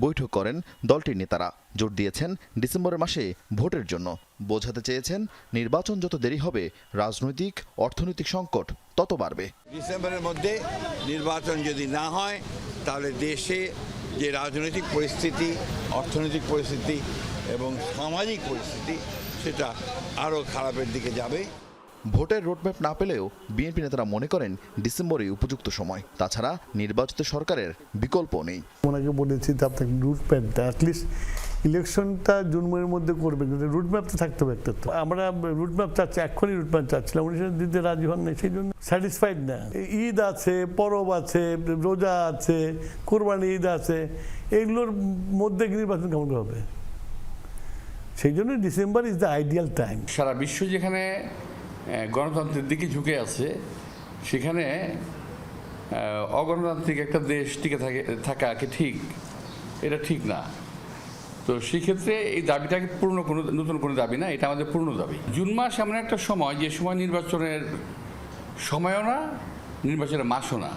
বৈঠক করেন দলটির নেতারা। জোর দিয়েছেন ডিসেম্বরের মাসে ভোটের জন্য। বোঝাতে চেয়েছেন, নির্বাচন যত দেরি হবে, রাজনৈতিক, অর্থনৈতিক সংকট তত বাড়বে। ডিসেম্বরের মধ্যে নির্বাচন যদি না হয়, তাহলে দেশে যে রাজনৈতিক পরিস্থিতি, অর্থনৈতিক পরিস্থিতি এবং সামাজিক পরিস্থিতি, সেটা আরও খারাপের দিকে যাবে। ভোটের রোডম্যাপ না পেলেও বিএনপি নেতারা মনে করেন ডিসেম্বরই উপযুক্ত সময়। তাছাড়া নির্বাচিত সরকারের বিকল্প নেই। ওনাকে বলেছি যে আপনাকে রুট ম্যাপ দেয় অ্যাটলিস্ট ইলেকশনটা জুন মাসের মধ্যে করবে কিন্তু রুট ম্যাপ তো থাকতে হবে একটা তো। আমরা রুট ম্যাপ চাচ্ছি এক্ষুনি রুট ম্যাপ চাচ্ছিলাম উনি সেটা দিতে রাজি হন নাই সেই জন্য স্যাটিসফাইড না। ঈদ আছে পরব আছে রোজা আছে কোরবানি ঈদ আছে এগুলোর মধ্যে নির্বাচন কেমন হবে? সেই জন্য December is the ideal time সারা বিশ্ব যেখানে গণতন্ত্রের দিকে ঝুঁকে আছে। সেখানে অগণতান্ত্রিক একটা দেশ টিকে থাকে, থাকা কি ঠিক? এটা ঠিক না। তো সেক্ষেত্রে এই দাবিটাকে পূর্ণ কোনো, নতুন কোনো দাবি না, এটা আমাদের পূর্ণ দাবি। জুন মাস এমন একটা সময়, যে সময় নির্বাচনের সময়ও না, নির্বাচনের মাসও না।